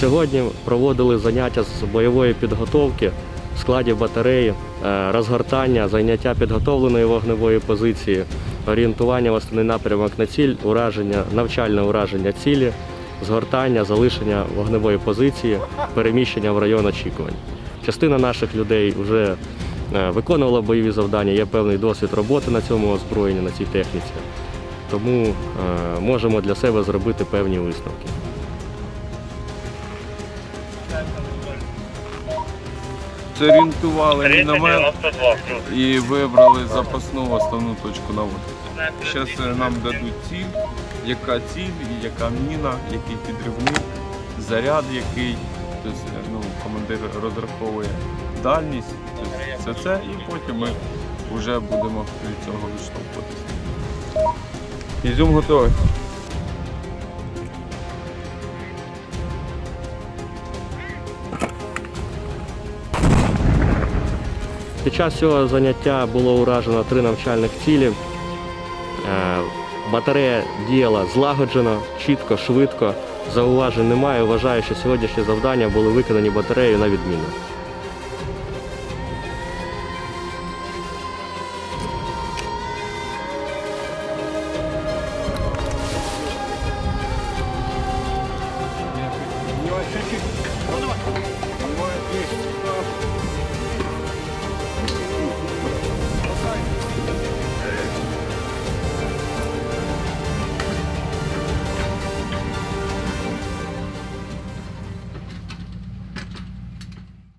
Сьогодні проводили заняття з бойової підготовки в складі батареї, е, розгортання, зайняття підготовленої вогневої позиції, орієнтування в основний напрямок на ціль, ураження, навчальне ураження цілі, згортання, залишення вогневої позиції, переміщення в район очікувань. Частина наших людей вже е, виконувала бойові завдання, є певний досвід роботи на цьому озброєнні, на цій техніці. Тому е, можемо для себе зробити певні висновки. Зорієнтували міномет і вибрали запасну основну точку наводки. Зараз нам дадуть ціль, яка ціль, і яка міна, який підривник, заряд який. Тобто, ну, командир розраховує дальність, тобто, це це, і потім ми вже будемо від цього відштовхуватися. Ізюм готовий. Під час цього заняття було уражено три навчальних цілі. Е, Батарея діяла злагоджено, чітко, швидко. Зауважень немає. Вважаю, що сьогоднішні завдання були виконані батареєю на відмінно.